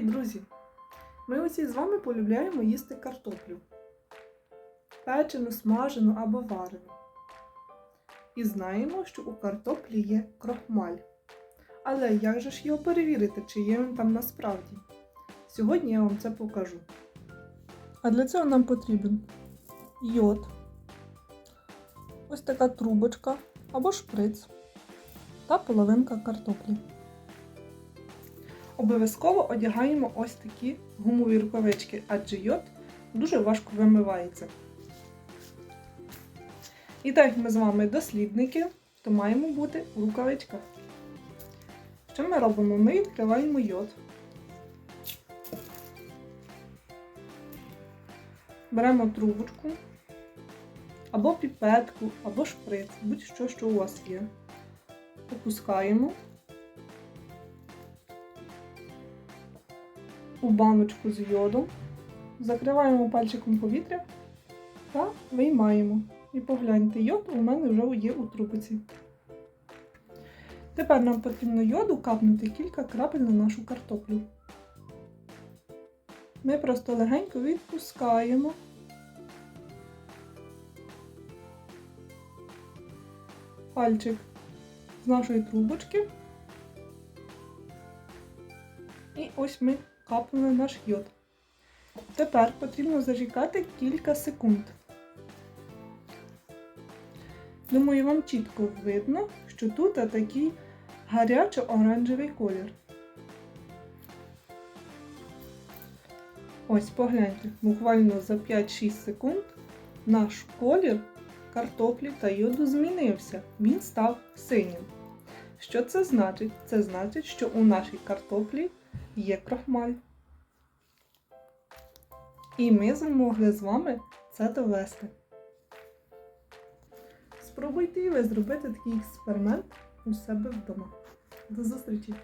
Привіт, друзі! Ми усі з вами полюбляємо їсти картоплю. Печену, смажену або варену. І знаємо, що у картоплі є крохмаль. Але як же ж його перевірити, чи є він там насправді? Сьогодні я вам це покажу. А для цього нам потрібен йод, ось така трубочка або шприц та половинка картоплі. Обов'язково одягаємо ось такі гумові рукавички, адже йод дуже важко вимивається. І так як ми з вами дослідники, то маємо бути у рукавичках. Що ми робимо? Ми відкриваємо йод. Беремо трубочку, або піпетку, або шприц, будь-що, що у вас є. Опускаємо. У баночку з йодом, закриваємо пальчиком повітря та виймаємо. І погляньте, йод у мене вже є у трубиці. Тепер нам потрібно йоду капнути кілька крапель на нашу картоплю. Ми просто легенько відпускаємо. Пальчик з нашої трубочки. І ось ми капнули наш йод. Тепер потрібно зачекати кілька секунд. Думаю, вам чітко видно, що тут такий гарячо-оранжевий колір. Ось погляньте, буквально за 5-6 секунд наш колір картоплі та йоду змінився. Він став синім. Що це значить? Це значить, що у нашій картоплі є крохмаль. І ми змогли з вами це довести. Спробуйте і ви зробити такий експеримент у себе вдома. До зустрічі!